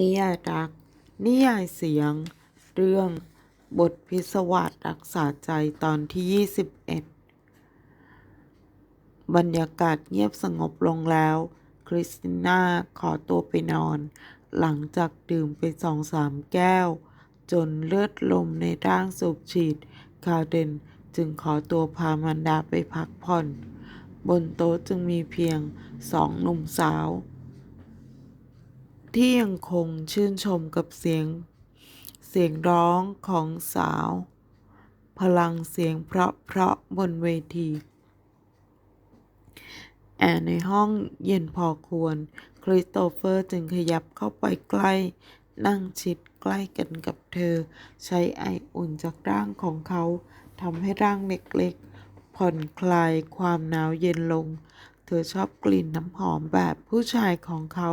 นิยายรัก นิยายเสียง เรื่องบทพิศวาสรักษาใจตอนที่ 21 บรรยากาศเงียบสงบลงแล้ว คริสติน่าขอตัวไปนอน หลังจากดื่มไปสองสามแก้ว จนเลือดลมในร่างสูบฉีด คาเดนจึงขอตัวพามันดาไปพักผ่อน บนโต๊ะจึงมีเพียงสองหนุ่มสาว ที่ยังคงชื่นชมกับเสียง เสียงร้องของสาว พลังเสียงเพราะเพราะๆบนเวที แอร์ในห้องเย็นพอควร คริสโตเฟอร์จึงขยับเข้าไปใกล้ นั่งชิดใกล้กันกับเธอ ใช้ไออุ่นจากร่างของเขาทำให้ร่างเล็กๆผ่อนคลายความหนาวเย็นลง เธอชอบกลิ่นน้ำหอมแบบผู้ชายของเขา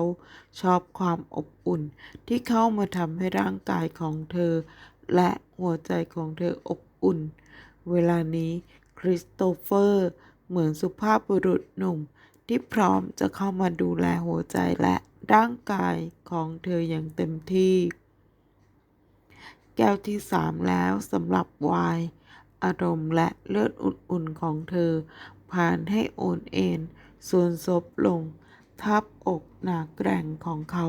ชอบความอบอุ่นที่เข้ามาทำให้ร่างกายของเธอ และหัวใจของเธออบอุ่น เวลานี้คริสโตเฟอร์ เหมือนสุภาพบุรุษหนุ่มที่พร้อมจะเข้ามาดูแลหัวใจและร่างกายของเธออย่างเต็มที่ แก้วที่สามแล้วสำหรับไวน์อารมณ์และเลือดอุ่นๆของเธอผ่านให้โอนเอ็น ส่วนซบลง ทับอกหนาแกร่งของเขา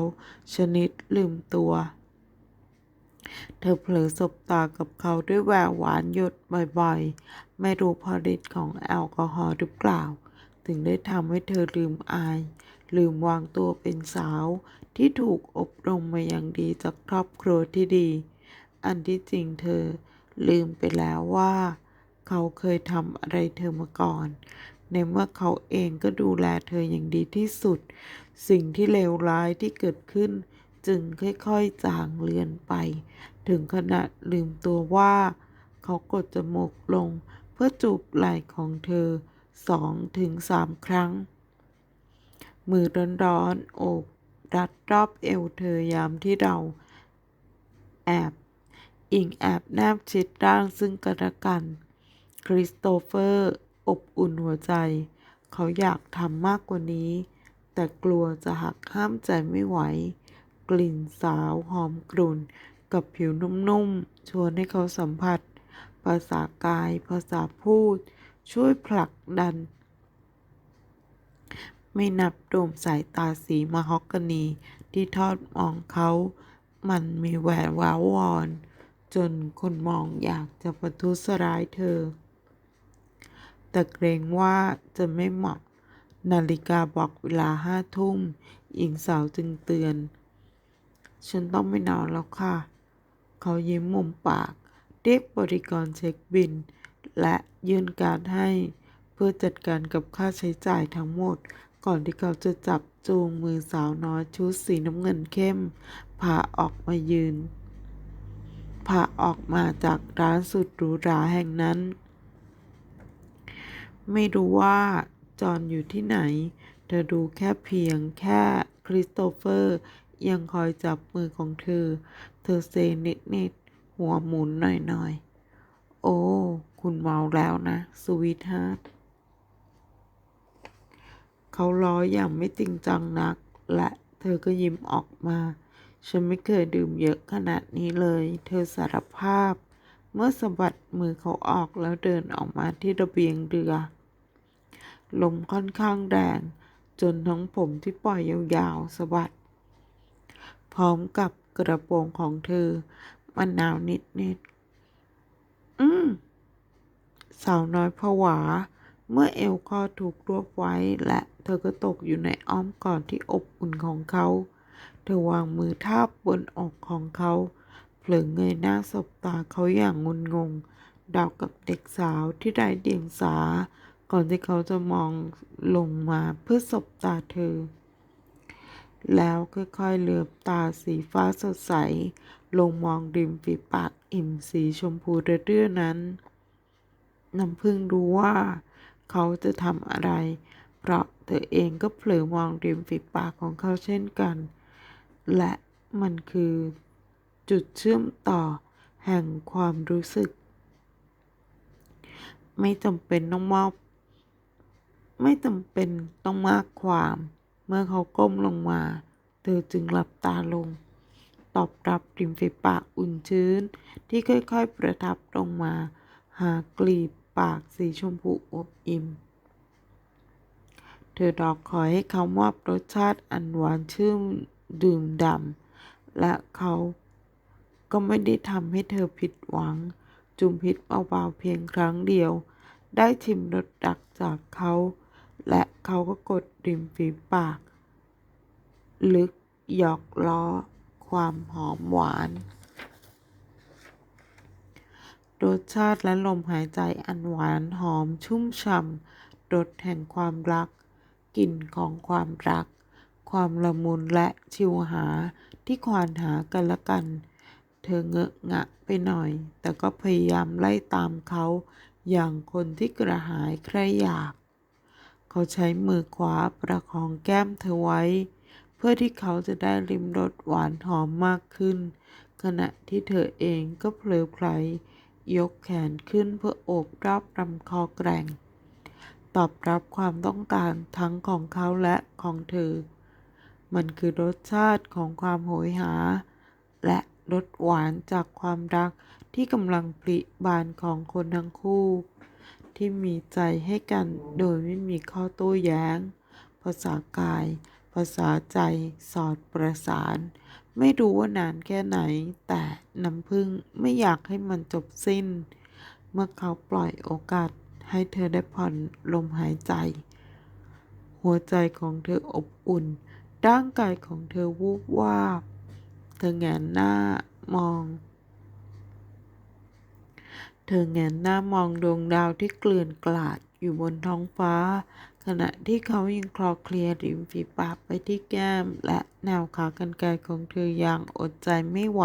ชนิดลืมตัว เธอเผลอสบตากับเขาด้วยแววหวานหยดบ่อยๆ ไม่รู้พอฤทธิ์ของแอลกอฮอล์หรือเปล่า ถึงได้ทำให้เธอลืมอาย ลืมวางตัวเป็นสาวที่ถูกอบรมมาอย่างดีจากครอบครัวที่ดี อันที่จริงเธอลืมไปแล้วว่า เขาเคยทำอะไรเธอมาก่อน ในเมื่อเขาเองก็ดูแลเธออย่างดีที่สุด สิ่งที่เลวร้ายที่เกิดขึ้น จึงค่อยๆจางเลือนไป ถึงขนาดลืมตัวว่า เขากดจมูกลง เพื่อจูบไหล่ของเธอสองถึงสามครั้ง มือร้อนๆโอบรัดรอบเอวเธอยามที่เรา แอบอิงแอบแนบชิดร่างซึ่งกันและกัน คริสโตเฟอร์ อบอุ่นหัวใจ เขาอยากทำมากกว่านี้ แต่กลัวจะหักห้ามใจไม่ไหว กลิ่นสาวหอมกรุ่น กับผิวนุ่มๆ ชวนให้เขาสัมผัส ภาษากาย ภาษาพูด ช่วยผลักดัน ไม่นับรวมสายตาสีมฮอกกานีที่ทอดมองเขา มันมีแหวนว้าวอน จนคนมองอยากจะประทุษร้ายเธอ แต่เกรงว่าจะไม่เหมาะ นาฬิกาบอกเวลาห้าทุ่ม หญิงสาวจึงเตือน ฉันต้องไม่นอนแล้วค่ะ เขายิ้มมุมปาก เรียกบริกรเช็คบิน และยื่นการให้ เพื่อจัดการกับค่าใช้จ่ายทั้งหมด ก่อนที่เขาจะจับจูงมือสาวน้อยชุดสีน้ำเงินเข้ม พาออกมายืนพาออกมาจากร้านสุดหรูหราแห่งนั้น ไม่รู้ว่าจอห์นอยู่ที่ไหน เธอดูแค่เพียงแค่คริสโตเฟอร์ยังคอยจับมือของเธอ เธอเซนิดๆ หัวหมุนหน่อยๆ โอ้ คุณเมาแล้วนะ สวีทฮาร์ทเขาล้ออย่างไม่จริงจังนัก และเธอก็ยิ้มออกมา ฉันไม่เคยดื่มเยอะขนาดนี้เลย เธอสารภาพ เมื่อสะบัดมือเขาออกแล้วเดินออกมาที่ระเบียงเรือ ลมค่อนข้างแรง จนทั้งผมที่ปล่อยยาวๆสะบัด พร้อมกับกระโปรงของเธอ มันหนาวนิดๆ อืม สาวน้อยผวา เมื่อเอวคอถูกรวบไว้และเธอก็ตกอยู่ในอ้อมกอดที่อบอุ่นของเขา เธอวางมือทาบบนอกของเขา ลอเงยหน้าสบตาเขาอย่างงุนงง ดาวกับเด็กสาวที่ไร้เดียงสา ก่อนที่เขาจะมองลงมาเพื่อสบตาเธอ แล้วค่อยๆเหลือบตาสีฟ้าสดใส ลงมองริมฝีปากอิ่มสีชมพูเรื่อๆนั้นน้ำพึ่งรู้ว่าเขาจะทำอะไร เพราะเธอเองก็เผลอมองริมฝีปากของเขาเช่นกัน และมันคือ จุดเชื่อมต่อแห่งความรู้สึก ไม่จำเป็นต้องมอบ ไม่จำเป็นต้องมากความ เมื่อเขาก้มลงมา เธอจึงหลับตาลง ตอบรับริมฝีปากอุ่นชื้น ที่ค่อยๆประทับลงมา หากลีบปากสีชมพูอบอิ่มเธอรอคอให้เขามอบรสชาติอันหวานชื่นดื่มด่ำและเขา ก็ไม่ได้ทำให้เธอผิดหวัง จุมพิษเบาๆเพียงครั้งเดียว ได้ชิมรสดักจากเขา และเขาก็กดริมฝีปาก ลึกหยอกล้อ ความหอมหวานรสชาติและลมหายใจอันหวานหอมชุ่มฉ่ำรสแห่งความรัก กลิ่นของความรัก ความละมุนและชิวหาที่ควานหากันละกัน เธอเงอะงะไปหน่อย แต่ก็พยายามไล่ตามเขา อย่างคนที่กระหายใครอยาก เขาใช้มือขวาประคองแก้มเธอไว้ เพื่อที่เขาจะได้ริมรสหวานหอมมากขึ้น ขณะที่เธอเองก็เพลิดเพลยยกแขนขึ้นเพื่อโอบรับลำคอแกร่ง ตอบรับความต้องการทั้งของเขาและของเธอ มันคือรสชาติของความโหยหา และ รสหวานจากความรักที่กำลังปริบานของคนทั้งคู่ ที่มีใจให้กันโดยไม่มีข้อโต้แย้ง ภาษากาย ภาษาใจสอดประสาน ไม่รู้ว่านานแค่ไหน แต่น้ำพึ่งไม่อยากให้มันจบสิ้น เมื่อเขาปล่อยโอกาสให้เธอได้ผ่อนลมหายใจ หัวใจของเธออบอุ่น ร่างกายของเธอวูบวาบ ธอแงนหน้ามอง เธอแงนหน้ามองดวงดาวที่เกลื่อนกลาดอยู่บนท้องฟ้า ขณะที่เขายังคลอเคลียร์ริมฝีปากไปที่แก้ม และแนวขากรรไกรของเธออย่างอดใจไม่ไหว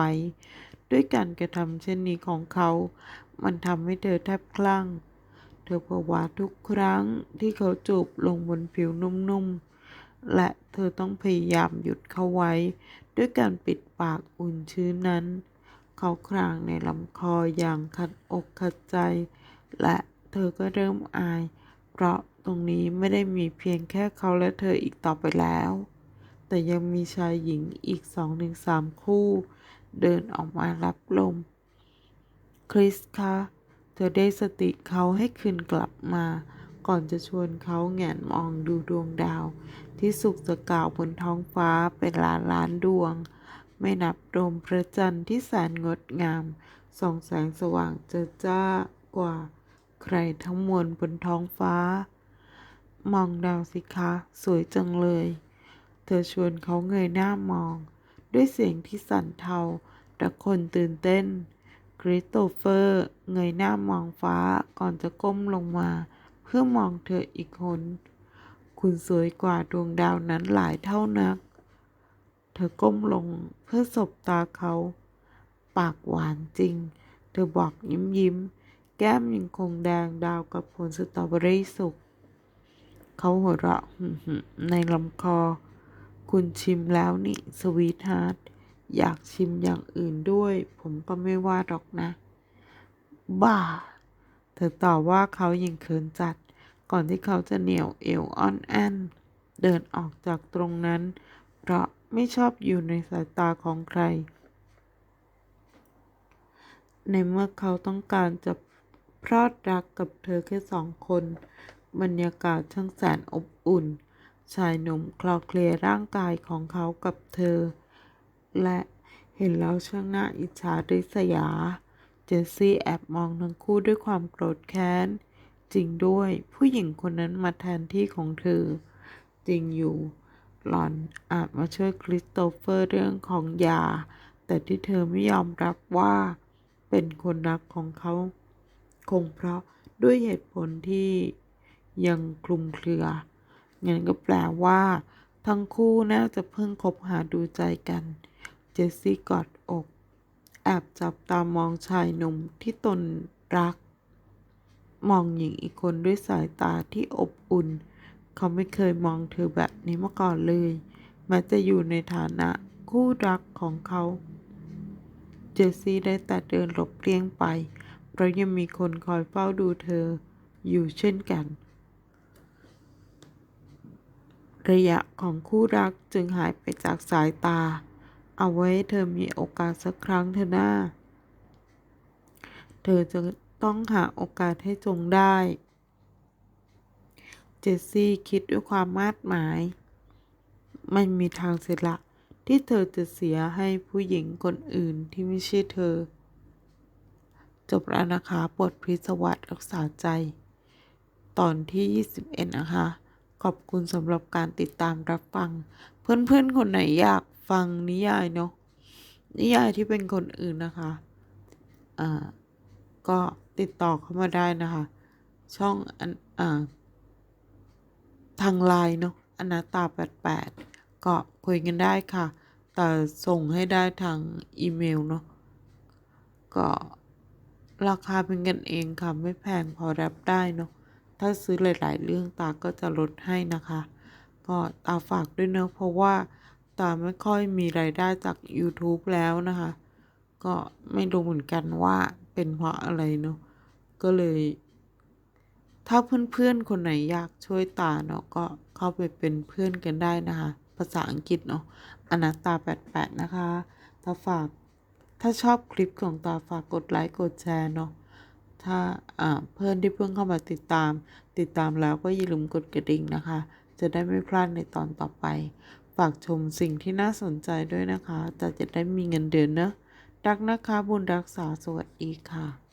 ด้วยการกระทำเช่นนี้ของเขา มันทำให้เธอแทบคลั่ง เธอผวาทุกครั้งที่เขาจูบลงบนผิวนุ่มๆและเธอต้องพยายามหยุดเขาไว้ ด้วยการปิดปากอุ่นชื้นนั้น เขาครางในลำคออย่างขัดอกขัดใจ และเธอก็เริ่มอาย เพราะตรงนี้ไม่ได้มีเพียงแค่เขาและเธออีกต่อไปแล้ว แต่ยังมีชายหญิงอีกสองถึงสามคู่ เดินออกมารับลม คริสคะ เธอได้สติเขาให้คืนกลับมา ก่อนจะชวนเขาแงนมองดูดวงดาว ที่สุกสกล่าวบนท้องฟ้าเป็นล้านล้านดวง ไม่นับโดมพระจันทร์ที่แสนงดงาม ส่องแสงสว่างเจิดจ้ากว่า ใครทั้งมวลบนท้องฟ้า มองดาวสิคะ สวยจังเลย เธอชวนเขาเงยหน้ามอง ด้วยเสียงที่สั่นเทาแต่คนตื่นเต้นคริสโตเฟอร์ เงยหน้ามองฟ้าก่อนจะก้มลงมา เพื่อมองเธออีกคน คุณสวยกว่าดวงดาวนั้นหลายเท่านัก เธอก้มลงเพื่อสบตาเขา ปากหวานจริง เธอบอกยิ้มยิ้ม แก้มยังคงแดงดาวกับผลสตรอเบอรี่สุก เขาหัวเราะในลำคอ คุณชิมแล้วนี่สวีทฮาร์ทอยากชิมอย่างอื่นด้วย ผมก็ไม่ว่าหรอกนะ บ้า เธอตอบว่าเขายังเขินจัด ก่อนที่เขาจะเหนียวเอวอ่อนแอนเดินออกจากตรงนั้น เพราะไม่ชอบอยู่ในสายตาของใคร ในเมื่อเขาต้องการจะพรอดรักกับเธอแค่สองคน บรรยากาศช่างแสนอบอุ่น ชายหนุ่มคลอเคลียร,ร่างกายของเขากับเธอ และเห็นแล้วช่างน่าอิจฉาริษยา เจสซี่แอบมองทั้งคู่ด้วยความโกรธแค้น จริงด้วย ผู้หญิงคนนั้นมาแทนที่ของเธอ จริงอยู่ หล่อนอาจมาช่วยคริสโตเฟอร์เรื่องของยา แต่ที่เธอไม่ยอมรับว่า เป็นคนรักของเขา คงเพราะด้วยเหตุผลที่ยังคลุมเครือ งั้นก็แปลว่า ทั้งคู่น่าจะเพิ่งคบหาดูใจกัน เจสซี่กอดอก แอบจับตามองชายหนุ่มที่ตนรัก มองหญิงอีกคนด้วยสายตาที่อบอุ่น เขาไม่เคยมองเธอแบบนี้มาก่อนเลย แม้จะอยู่ในฐานะคู่รักของเขา เจสซี่ได้แต่เดินหลบเลี่ยงไป เพราะยังมีคนคอยเฝ้าดูเธออยู่เช่นกัน ระยะของคู่รักจึงหายไปจากสายตา เอาไว้ให้เธอมีโอกาสสักครั้งเถอะนะเธอจะ ต้องหาโอกาสให้จงได้ เจสซี่คิดด้วยความมาดหมาย ไม่มีทางเสียละ ที่เธอจะเสียให้ผู้หญิงคนอื่นที่ไม่ใช่เธอ จบแล้วนะคะบทพิศวัตรักษาใจ ตอนที่ 21 นะคะ ขอบคุณสำหรับการติดตามรับฟัง เพื่อนๆ คนไหนอยากฟังนิยายเนาะนิยายที่เป็นคนอื่นนะคะ อ่า ก็ ติดต่อเข้ามาได้นะคะ ช่องอันอ่าทางไลน์เนาะอนาตา88ก็คุยกันได้ค่ะ แต่ส่งให้ได้ทางอีเมลเนาะก็ราคาเป็นกันเองค่ะ ไม่แพงพอรับได้เนาะถ้าซื้อหลาย ๆ เรื่องตาก็จะลดให้นะคะ ก็ตาฝากด้วยเนาะเพราะว่าตาไม่ค่อยมีรายได้จาก YouTube แล้วนะคะ ก็ไม่รู้เหมือนกันว่าเป็นเพราะอะไรเนาะ ก็เลย ถ้าเพื่อนๆคนไหนอยากช่วยตาเนาะก็เข้าไปเป็นเพื่อนกันได้นะคะ ภาษาอังกฤษเนาะอนาตา88 นะคะตาฝาก ถ้าชอบคลิปของตาฝากกดไลค์กดแชร์เนาะถ้าเพื่อนที่เพิ่งเข้ามาติดตาม ติดตามแล้วก็อย่าลืมกดกระดิ่งนะคะ จะได้ไม่พลาดในตอนต่อไป ฝากชมสิ่งที่น่าสนใจด้วยนะคะแต่จะได้มีเงินเดือนเนอะรักนะคะบุญรักษาสวัสดีค่ะ